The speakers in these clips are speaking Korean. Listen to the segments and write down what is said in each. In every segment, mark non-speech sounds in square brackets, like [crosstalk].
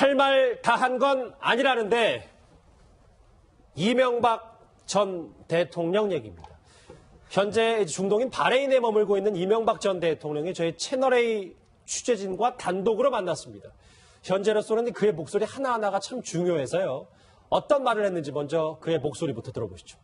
할 말 다 한 건 아니라는데 이명박 전 대통령 얘기입니다. 현재 중동인 바레인에 머물고 있는 이명박 전 대통령이 저희 채널A 취재진과 단독으로 만났습니다. 현재로서는 그의 목소리 하나하나가 참 중요해서요. 어떤 말을 했는지 먼저 그의 목소리부터 들어보시죠.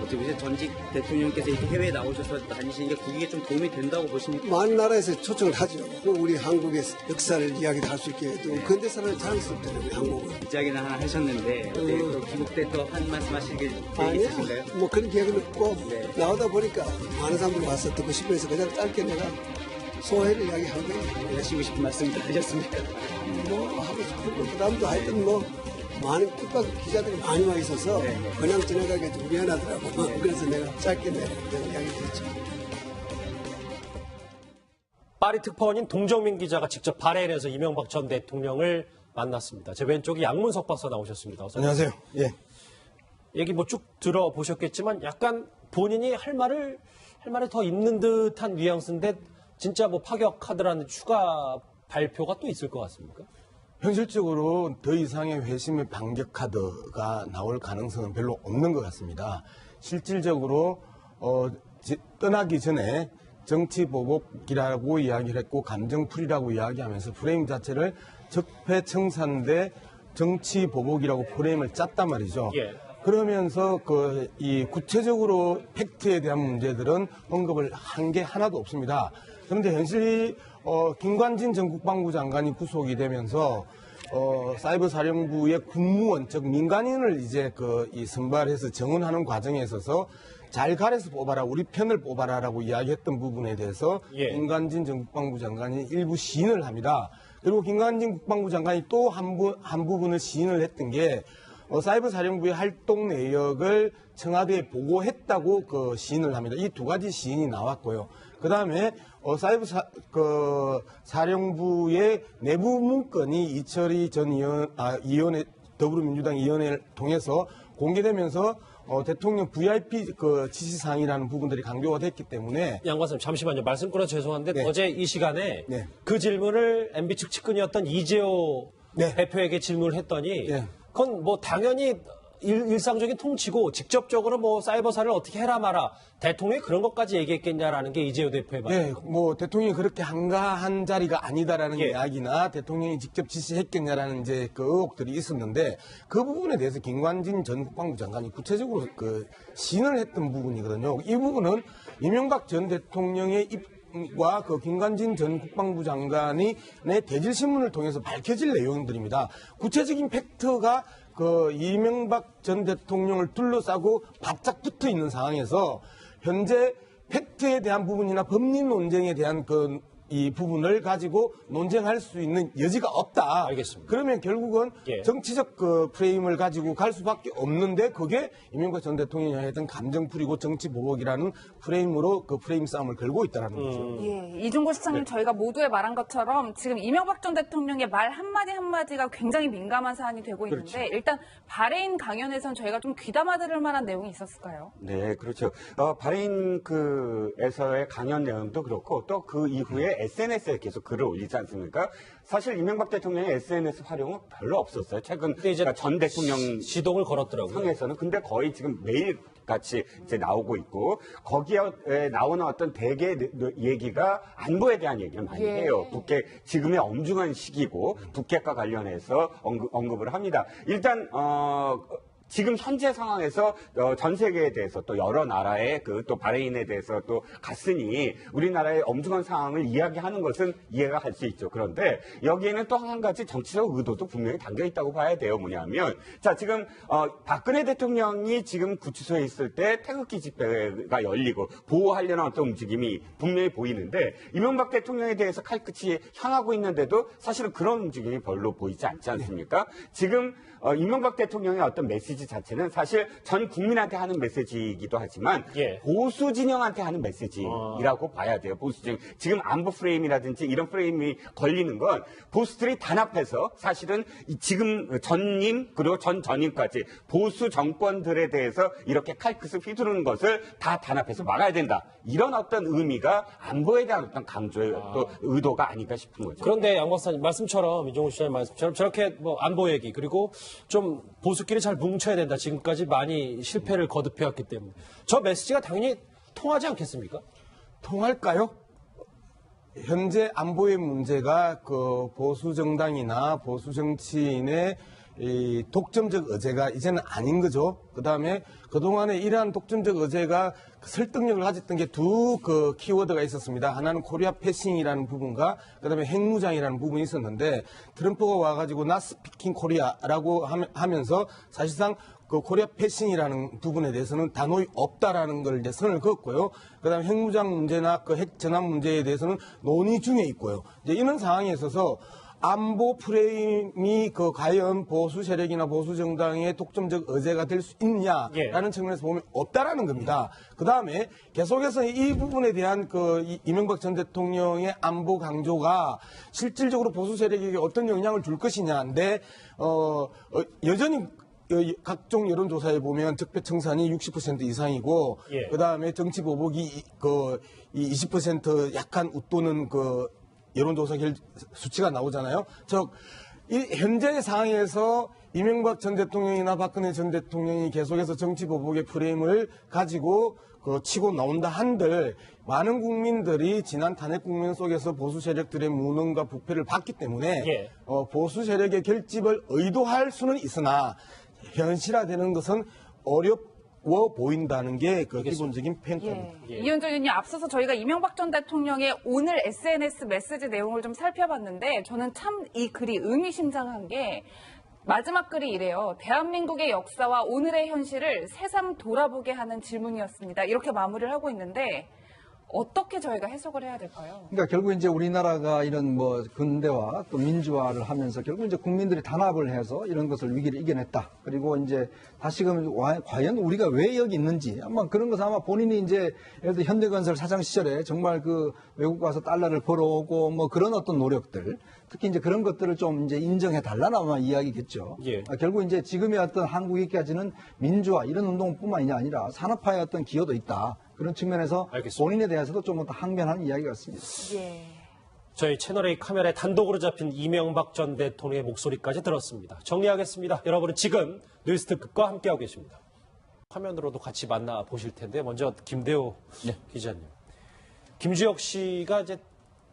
어떻게 보세요? 전직 대통령께서 이렇게 해외에 나오셔서 다니시는 게 국익에 좀 도움이 된다고 보십니까? 많은 나라에서 초청을 하죠. 그 우리 한국의 역사를 이야기도 할수 있게 또 근대사를 자랑스럽잖아요, 우리 한국은. 이야기는 하나 하셨는데 어떻게 또 귀국 때 또 한 말씀 음. 아니야. 있으신가요? 뭐 그런 계획은 없고 네. 나오다 보니까 많은 사람들이 와서 듣고 싶어 해서 그냥 짧게 내가 소회를 거예요. 하시고 싶은 말씀 다 하셨습니까? 뭐 하고 싶은 거 부담도 하여튼 뭐 많은 뜻밖 기자들이 많이 와 있어서 네. 그냥 지나가기 좀 미안하더라고. [laughs] 그래서 내가 짧게 내 이야기 했죠. 파리 특파원인 동정민 기자가 직접 바레인에서 이명박 전 대통령을 만났습니다. 제 왼쪽에 양문석 박사 나오셨습니다. 어서 안녕하세요. 예. 얘기 뭐 쭉 들어보셨겠지만 약간 본인이 할 말을 할 말이 더 있는 듯한 뉘앙스인데 진짜 뭐 파격 카드라는 추가 발표가 또 있을 것 같습니까? 현실적으로 더 이상의 회심의 반격 카드가 나올 가능성은 별로 없는 것 같습니다. 실질적으로 어, 지- 떠나기 전에 정치 보복이라고 이야기를 했고 감정풀이라고 이야기하면서 프레임 자체를 적폐청산대 정치 보복이라고 프레임을 짰단 말이죠. 예. 그러면서 그 이 구체적으로 팩트에 대한 문제들은 언급을 한 게 하나도 없습니다. 그런데 현실이 어, 김관진 전 국방부 장관이 구속이 되면서 어, 사이버 사령부의 군무원 즉 민간인을 이제 그 이 선발해서 정원하는 과정에 있어서 잘 가려서 뽑아라 우리 편을 뽑아라라고 이야기했던 부분에 대해서 예. 김관진 전 국방부 장관이 일부 시인을 합니다. 그리고 김관진 국방부 장관이 또 한 한 부분을 시인을 했던 게 어, 사이버 사령부의 활동 내역을 청와대에 보고했다고 그 시인을 합니다. 이 두 가지 시인이 나왔고요. 그 다음에 어, 사이버 사, 그 사령부의 내부 문건이 이철희 전 의원, 아, 의원의 더불어민주당 의원을 통해서 공개되면서 어, 대통령 VIP 그 지시사항이라는 부분들이 강조가 됐기 때문에 양관님 잠시만요. 말씀 끊어 죄송한데 네. 어제 이 시간에 네. 그 질문을 MB 측 측근이었던 이재호 네. 대표에게 질문을 했더니 네. 그건 뭐 당연히 일, 상적인 통치고 직접적으로 뭐 사이버사를 어떻게 해라 마라 대통령이 그런 것까지 얘기했겠냐라는 게 이재호 대표의 말. 네, 뭐 대통령이 그렇게 한가한 자리가 아니다라는 예. 이야기나 대통령이 직접 지시했겠냐라는 이제 그 의혹들이 있었는데 그 부분에 대해서 김관진 전 국방부 장관이 구체적으로 그 신을 했던 부분이거든요. 이 부분은 이명박 전 대통령의 입과 그 김관진 전 국방부 장관이 내 대질 신문을 통해서 밝혀질 내용들입니다. 구체적인 팩트가 그 이명박 전 대통령을 둘러싸고 바짝 붙어 있는 상황에서 현재 팩트에 대한 부분이나 법리 논쟁에 대한 그 이 부분을 가지고 논쟁할 수 있는 여지가 없다. 알겠습니다. 그러면 결국은 예. 정치적 그 프레임을 가지고 갈 수밖에 없는데 그게 이명박 전 대통령이 했던 감정풀이고 정치 보복이라는 프레임으로 그 프레임 싸움을 걸고 있다라는 거죠. 예, 이종고 시장님 저희가 모두에 말한 것처럼 지금 이명박 전 대통령의 말 한마디 한마디가 굉장히 민감한 사안이 되고 있는데 일단 바레인 강연에선 저희가 좀 귀담아 들을 만한 내용이 있었을까요? 네, 그렇죠. 어, 바레인 그에서의 강연 내용도 그렇고 또 그 이후에 SNS에 계속 글을 올리지 않습니까? 사실 이명박 대통령의 SNS 활용은 별로 없었어요. 최근 근데 이제 그러니까 전 대통령 시동을 걸었더라고요. 상에서는 근데 거의 지금 매일 같이 이제 나오고 있고 거기에 나오는 어떤 대개 얘기가 안보에 대한 얘기를 많이 예. 해요. 북핵 지금의 엄중한 시기고 북핵과 관련해서 언급, 언급을 합니다. 일단 어. 지금 현재 상황에서 어, 전 세계에 대해서 또 여러 나라의 그 또 바레인에 대해서 또 갔으니 우리나라의 엄중한 상황을 이야기하는 것은 이해가 갈 수 있죠. 그런데 여기에는 또 한 가지 정치적 의도도 분명히 담겨 있다고 봐야 돼요. 뭐냐면 자 지금 어, 박근혜 대통령이 지금 구치소에 있을 때 태극기 집회가 열리고 보호하려는 어떤 움직임이 분명히 보이는데 이명박 대통령에 대해서 칼끝이 향하고 있는데도 사실은 그런 움직임이 별로 보이지 않지 않습니까? 지금 어, 이명박 대통령의 어떤 메시지 자체는 사실 전 국민한테 하는 메시지이기도 하지만 예. 보수 진영한테 하는 메시지라고 봐야 돼요. 보수 진영. 지금 안보 프레임이라든지 이런 프레임이 걸리는 건 보수들이 단합해서 사실은 이 지금 전임 그리고 전 전임까지 보수 정권들에 대해서 이렇게 칼끝을 휘두르는 것을 다 단합해서 막아야 된다. 이런 어떤 의미가 안보에 대한 어떤 강조의 또 의도가 아닌가 싶은 거죠. 그런데 양 박사님 말씀처럼 이종우 씨의 말씀처럼 저렇게 뭐 안보 얘기 그리고 좀 보수끼리 잘 뭉쳐야 된다. 지금까지 많이 실패를 거듭해왔기 때문에 저 메시지가 당연히 통하지 않겠습니까? 통할까요? 현재 안보의 문제가 그 보수 정당이나 보수 정치인의 이 독점적 의제가 이제는 아닌 거죠. 그 다음에 그동안에 이러한 독점적 의제가 설득력을 가졌던 게 두 그 키워드가 있었습니다. 하나는 코리아 패싱이라는 부분과 그 다음에 핵무장이라는 부분이 있었는데 트럼프가 와가지고 나 스피킹 코리아라고 하면- 하면서 사실상 그 코리아 패싱이라는 부분에 대해서는 단호히 없다라는 걸 이제 선을 그었고요. 그 다음에 핵무장 문제나 그 핵 전환 문제에 대해서는 논의 중에 있고요. 이제 이런 상황에 있어서 안보 프레임이 그 과연 보수 세력이나 보수 정당의 독점적 의제가 될 수 있냐라는 예. 측면에서 보면 없다라는 겁니다. 그 다음에 계속해서 이 부분에 대한 그 이- 이명박 전 대통령의 안보 강조가 실질적으로 보수 세력에게 어떤 영향을 줄 것이냐인데 어, 어, 여전히 어, 각종 여론조사에 보면 적폐청산이 60% 이상이고 예. 그 다음에 정치 보복이 이- 그, 이20% 약간 웃도는 그 여론조사 결, 수치가 나오잖아요. 즉, 이 현재 상황에서 이명박 전 대통령이나 박근혜 전 대통령이 계속해서 정치 보복의 프레임을 가지고 그 치고 나온다 한들 많은 국민들이 지난 탄핵 국면 속에서 보수 세력들의 무능과 부패를 봤기 때문에 예. 어, 보수 세력의 결집을 의도할 수는 있으나 현실화되는 것은 어 려워 보인다는 게 그 기본적인 평가입니다. 예. 이현정 의원님 앞서서 저희가 이명박 전 대통령의 오늘 SNS 메시지 내용을 좀 살펴봤는데 저는 참 이 글이 의미심장한 게 마지막 글이 이래요. 대한민국의 역사와 오늘의 현실을 새삼 돌아보게 하는 질문이었습니다. 이렇게 마무리를 하고 있는데 어떻게 저희가 해석을 해야 될까요? 그러니까 결국 이제 우리나라가 이런 뭐 근대화 또 민주화를 하면서 결국 이제 국민들이 단합을 해서 이런 것을 위기를 이겨냈다. 그리고 이제 다시금 와- 과연 우리가 왜 여기 있는지 아마 그런 것은 아마 본인이 이제 예를 들어 현대건설 사장 시절에 정말 그 외국 가서 달러를 벌어오고 뭐 그런 어떤 노력들 특히 이제 그런 것들을 좀 이제 인정해 달라는 아마 이야기겠죠. 예. 아, 결국 이제 지금의 어떤 한국에까지는 민주화 이런 운동뿐만이 아니라 산업화의 어떤 기여도 있다. 그런 측면에서 알겠습니다. 본인에 대해서도 좀 더 항변하는 이야기 같습니다. 예. 저희 채널A 카메라에 단독으로 잡힌 이명박 전 대통령의 목소리까지 들었습니다. 정리하겠습니다. 여러분은 지금 뉴스트 극과 함께하고 계십니다. 화면으로도 같이 만나 보실 텐데 먼저 김대호 기자님. 김주혁 씨가 이제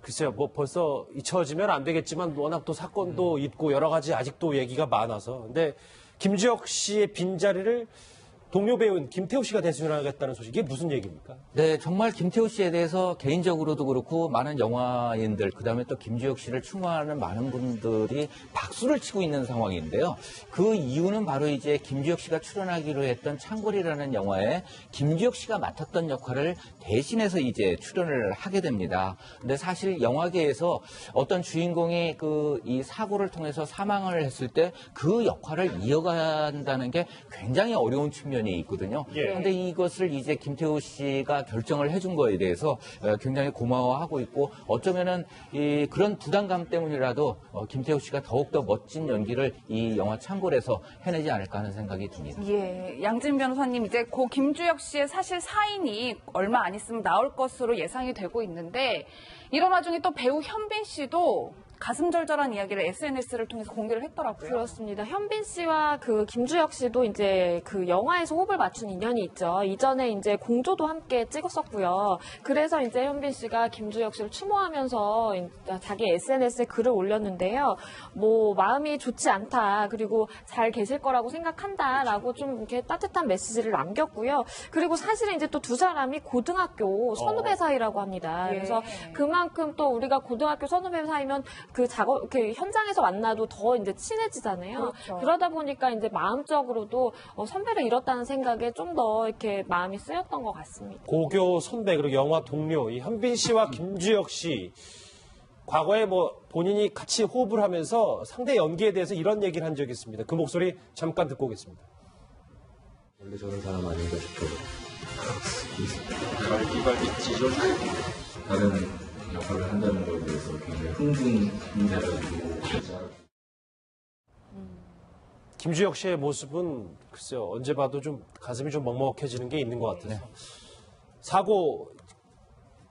글쎄요, 뭐 벌써 잊혀지면 안 되겠지만 워낙 또 사건도 있고 여러 가지 아직도 얘기가 많아서. 근데 김주혁 씨의 빈자리를 동료 배우인 김태우 씨가 대신하겠다는 소식이 무슨 얘기입니까? 네, 정말 김태우 씨에 대해서 개인적으로도 그렇고 많은 영화인들, 그 다음에 또 김주혁 씨를 추모하는 많은 분들이 박수를 치고 있는 상황인데요. 그 이유는 바로 이제 김주혁 씨가 출연하기로 했던 창골이라는 영화에 김주혁 씨가 맡았던 역할을 대신해서 이제 출연을 하게 됩니다. 근데 사실 영화계에서 어떤 주인공이 그 이 사고를 통해서 사망을 했을 때 그 역할을 이어간다는 게 굉장히 어려운 측면 이 있거든요. 예. 그런데 이것을 이제 김태우 씨가 결정을 해준 거에 대해서 어, 굉장히 고마워하고 있고 어쩌면은 이 그런 부담감 때문이라도 어, 김태우 씨가 더욱더 멋진 연기를 이 영화 창골에서 해내지 않을까 하는 생각이 듭니다. 예, 양진 변호사님 이제 고 김주혁 씨의 사실 사인이 얼마 안 있으면 나올 것으로 예상이 되고 있는데 이런 와중에 또 배우 현빈 씨도 가슴 절절한 이야기를 SNS를 통해서 공개를 했더라고요. 그렇습니다. 현빈 씨와 그 김주혁 씨도 이제 그 영화에서 호흡을 맞춘 인연이 있죠. 이전에 이제 공조도 함께 찍었었고요. 그래서 이제 현빈 씨가 김주혁 씨를 추모하면서 자기 SNS에 글을 올렸는데요. 뭐 마음이 좋지 않다. 그리고 잘 계실 거라고 생각한다라고 좀 이렇게 따뜻한 메시지를 남겼고요. 그리고 사실은 이제 또 두 사람이 고등학교 선후배 사이라고 합니다. 예. 그래서 그만큼 또 우리가 고등학교 선후배 사이면 그 작업 그 현장에서 만나도 더 이제 친해지잖아요. 그렇죠. 그러다 보니까 이제 마음적으로도 어, 선배를 잃었다는 생각에 좀 더 이렇게 마음이 쓰였던 것 같습니다. 고교 선배 그리고 영화 동료 이 현빈 씨와 김주혁 씨 과거에 뭐 본인이 같이 호흡을 하면서 상대 연기에 대해서 이런 얘기를 한 적이 있습니다. 그 목소리 잠깐 듣고 오겠습니다. 원래 저런 사람 아닌가 싶어요. 이발겠지죠. 다른 역할을 한다는 거에 대해서 굉장히 흥분해가지고 진짜 김주혁 씨의 모습은 글쎄요 언제 봐도 좀 가슴이 좀 먹먹해지는 게 있는 것 같아서 사고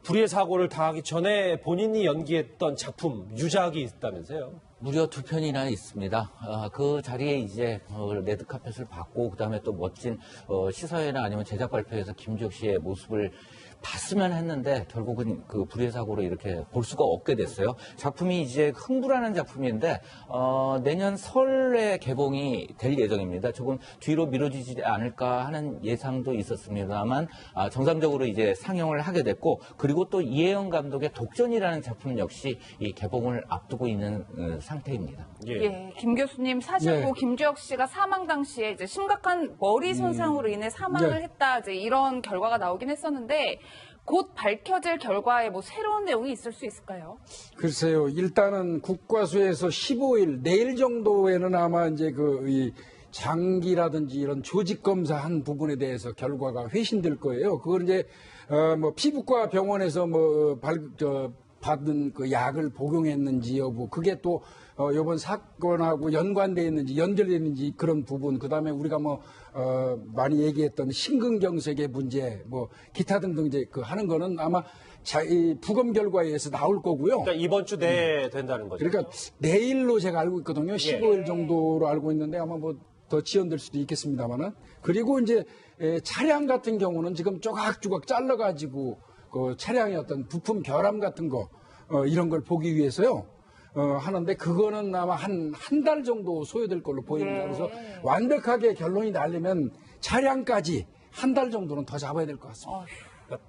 불의의 사고를 당하기 전에 본인이 연기했던 작품 유작이 있다면서요? 무려 두 편이나 있습니다. 아, 그 자리에 이제 어, 레드 카펫을 받고 그다음에 또 멋진 어, 시사회나 아니면 제작 발표에서 김지혁 씨의 모습을 봤으면 했는데 결국은 그 불의의 사고로 이렇게 볼 수가 없게 됐어요. 작품이 이제 흥분하는 작품인데 어, 내년 설에 개봉이 될 예정입니다. 조금 뒤로 미뤄지지 않을까 하는 예상도 있었습니다만 아, 정상적으로 이제 상영을 하게 됐고 그리고 또 이혜영 감독의 독전이라는 작품 역시 이 개봉을 앞두고 있는 어, 상태입니다. 예, 김 교수님 사실 예. 뭐 김주혁 씨가 사망 당시에 이제 심각한 머리 손상으로 인해 사망을 예. 했다 이제 이런 결과가 나오긴 했었는데 곧 밝혀질 결과에 뭐 새로운 내용이 있을 수 있을까요? 글쎄요. 일단은 국과수에서 15일 내일 정도에는 아마 이제 그이 장기라든지 이런 조직 검사한 부분에 대해서 결과가 회신될 거예요. 그걸 이제 어 뭐 피부과 병원에서 뭐 발, 저, 받은 그 약을 복용했는지 여부 그게 또 어, 이번 사건하고 연관돼 있는지 연결돼 있는지 그런 부분 그 다음에 우리가 뭐 어, 많이 얘기했던 심근경색의 문제 뭐 기타 등등 이제 그 하는 거는 아마 자, 이 부검 결과에 의해서 나올 거고요. 그러니까 이번 주 내에 된다는 거죠. 그러니까 내일로 제가 알고 있거든요. 15일 정도로 알고 있는데 아마 뭐 더 지연될 수도 있겠습니다만은 그리고 이제 에, 차량 같은 경우는 지금 조각조각 잘라가지고 그 차량의 어떤 부품 결함 같은 거 어, 이런 걸 보기 위해서요. 어, 하는데 그거는 아마 한 한 달 정도 소요될 걸로 보입니다. 그래서 완벽하게 결론이 나려면 차량까지 한 달 정도는 더 잡아야 될 것 같습니다.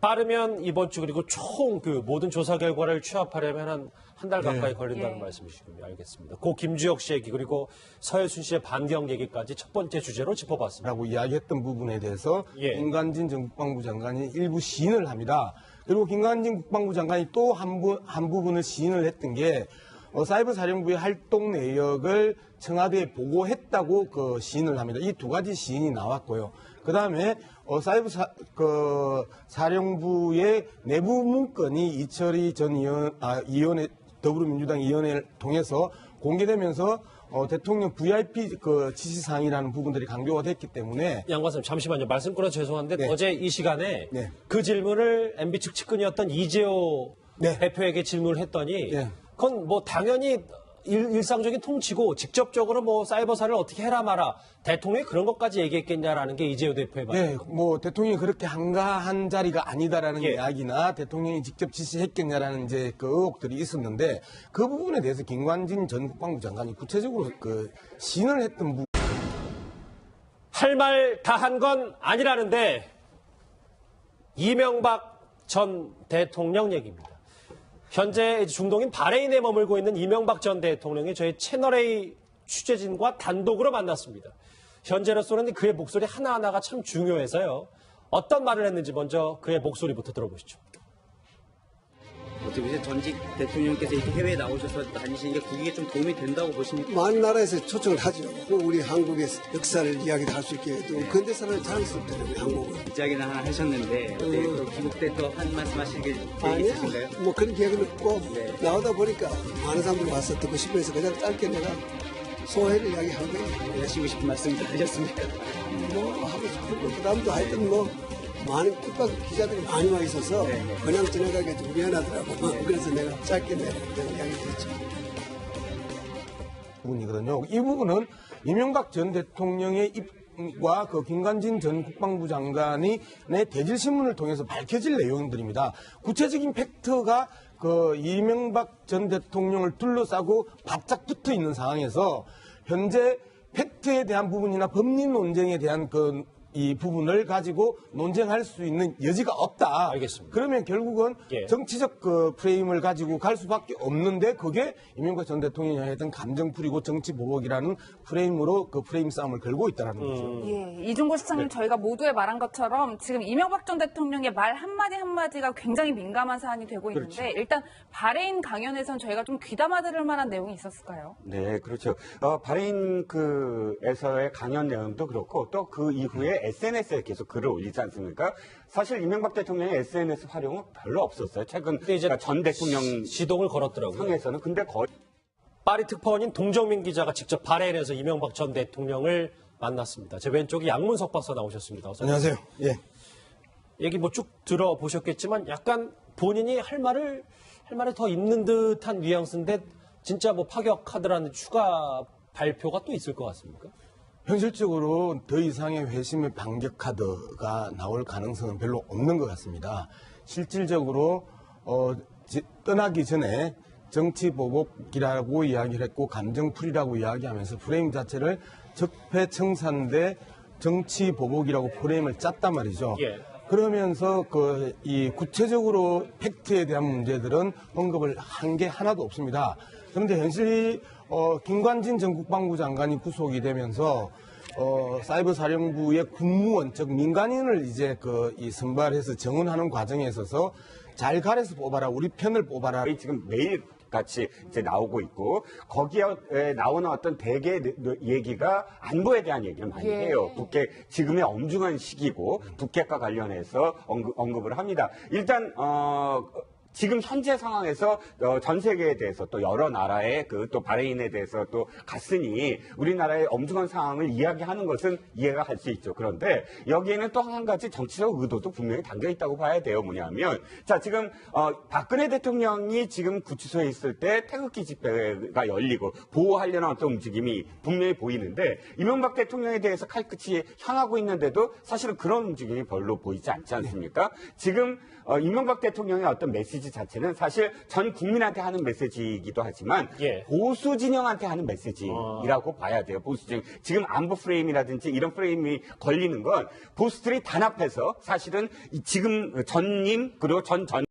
빠르면 이번 주 그리고 총 그 모든 조사 결과를 취합하려면 한 한 달 가까이 걸린다는 말씀이시군요. 알겠습니다. 고 김주혁 씨 얘기 그리고 서혜순 씨의 반경 얘기까지 첫 번째 주제로 짚어봤습니다. 라고 이야기했던 부분에 대해서 예. 전 국방부 장관이 일부 시인을 합니다. 그리고 김관진 국방부 장관이 또 한 한 부분을 시인을 했던 게 어, 사이버 사령부의 활동 내역을 청와대에 보고했다고 그 시인을 합니다. 이 두 가지 시인이 나왔고요. 그 다음에 어, 사이버 사, 그 사령부의 내부 문건이 이철희 전 의원, 아, 의원의 더불어민주당 의원을 통해서 공개되면서 어, 대통령 VIP 그 지시사항이라는 부분들이 강조가 됐기 때문에 양관님 잠시만요. 말씀 끊어 죄송한데 네. 어제 이 시간에 네. 그 질문을 MB 측 측근이었던 이재호 네. 대표에게 질문을 했더니 네. 그건 뭐 당연히 일, 상적인 통치고 직접적으로 뭐 사이버사를 어떻게 해라 마라 대통령이 그런 것까지 얘기했겠냐라는 게 이재호 대표의 말. 네, 뭐 대통령이 그렇게 한가한 자리가 아니다라는 예. 이야기나 대통령이 직접 지시했겠냐라는 이제 그 의혹들이 있었는데 그 부분에 대해서 김관진 전 국방부 장관이 구체적으로 그 시인을 했던 부분. 할말 다 한 건 아니라는데 이명박 전 대통령 얘기입니다. 현재 중동인 바레인에 머물고 있는 이명박 전 대통령이 저희 채널A 취재진과 단독으로 만났습니다. 현재로서는 그의 목소리 하나하나가 참 중요해서요. 어떤 말을 했는지 먼저 그의 목소리부터 들어보시죠. 어떻게 보세요? 전직 대통령께서 이렇게 해외에 나오셔서 다니시는 게 국익에 좀 도움이 된다고 보십니까? 많은 나라에서 초청을 하죠. 그 우리 한국의 역사를 이야기도 할수 있게 또 근대사를 자랑스럽잖아요, 우리 한국은. 기자회견 하나 하셨는데 어때? 또 귀국 때 또 한 말씀 하실 게. 있으신가요? 뭐 그런 기억은 없고 네. 나오다 보니까 많은 사람들이 와서 듣고 싶어 해서 그냥 짧게 내가 소회를 거예요. 하시고 싶은 말씀 하셨습니까? 뭐 하고 싶은 거 그 다음도 하여튼 뭐 많은 뜻밖 기자들이 많이 와 있어서 그냥 지나가기 좀 미안하더라고. [laughs] 그래서 내가 짧게 내가 그냥 이야기했죠. 부분이거든요. 이 부분은 이명박 전 대통령의 입 과 그 김관진 전 국방부 장관이 내 대질신문을 통해서 밝혀질 내용들입니다. 구체적인 팩트가 그 이명박 전 대통령을 둘러싸고 바짝 붙어 있는 상황에서 현재 팩트에 대한 부분이나 법리 논쟁에 대한 그 이 부분을 가지고 논쟁할 수 있는 여지가 없다. 알겠습니다. 그러면 결국은 예. 정치적 그 프레임을 가지고 갈 수밖에 없는데 그게 이명박 전 대통령이 했던 감정풀이고 정치 보복이라는 프레임으로 그 프레임 싸움을 걸고 있다는 거죠. 예, 이중구 시장님 저희가 모두에 말한 것처럼 지금 이명박 전 대통령의 말 한마디 한마디가 굉장히 민감한 사안이 되고 있는데 일단 바레인 강연에선 저희가 좀 귀담아 들을 만한 내용이 있었을까요? 네, 그렇죠. 어, 바레인 그에서의 강연 내용도 그렇고 또 그 이후에 SNS에 계속 글을 올리지 않습니까? 사실 이명박 대통령의 SNS 활용은 별로 없었어요. 최근 근데 이제 그러니까 전 대통령 시동을 걸었더라고요. 상에서는 근데 거의 파리 특파원인 동정민 기자가 직접 바레인에서 이명박 전 대통령을 만났습니다. 제 왼쪽에 양문석 박사 나오셨습니다. 어서 안녕하세요. 예. 얘기 뭐 쭉 들어보셨겠지만 약간 본인이 할 말을 할 말이 더 있는 듯한 뉘앙스인데 진짜 뭐 파격 카드라는 추가 발표가 또 있을 것 같습니까? 현실적으로 더 이상의 회심의 반격 카드가 나올 가능성은 별로 없는 것 같습니다. 실질적으로 어, 지- 떠나기 전에 정치 보복이라고 이야기를 했고 감정풀이라고 이야기하면서 프레임 자체를 적폐청산대 정치 보복이라고 프레임을 짰단 말이죠. 예. 그러면서 그 이 구체적으로 팩트에 대한 문제들은 언급을 한 게 하나도 없습니다. 그런데 현실이 어, 김관진 전 국방부 장관이 구속이 되면서 어, 사이버 사령부의 군무원 즉 민간인을 이제 그 이 선발해서 정원하는 과정에 있어서 잘 가려서 뽑아라 우리 편을 뽑아라 지금 매일 같이 이제 나오고 있고 거기에 나오는 어떤 대개 얘기가 안보에 대한 얘기를 많이 예. 해요. 북핵 지금의 엄중한 시기고 북핵과 관련해서 언급, 언급을 합니다. 일단 어. 지금 현재 상황에서 어, 전 세계에 대해서 또 여러 나라의 그 또 바레인에 대해서 또 갔으니 우리나라의 엄중한 상황을 이야기하는 것은 이해가 갈 수 있죠. 그런데 여기에는 또 한 가지 정치적 의도도 분명히 담겨 있다고 봐야 돼요. 뭐냐면 자 지금 어, 박근혜 대통령이 지금 구치소에 있을 때 태극기 집회가 열리고 보호하려는 어떤 움직임이 분명히 보이는데 이명박 대통령에 대해서 칼끝이 향하고 있는데도 사실은 그런 움직임이 별로 보이지 않지 않습니까? 지금 어, 이명박 대통령의 어떤 메시지 자체는 사실 전 국민한테 하는 메시지이기도 하지만 예. 보수 진영한테 하는 메시지라고 봐야 돼요. 보수 진영. 지금 안보 프레임이라든지 이런 프레임이 걸리는 건 보수들이 단합해서 사실은 이 지금 전임 그리고 전 전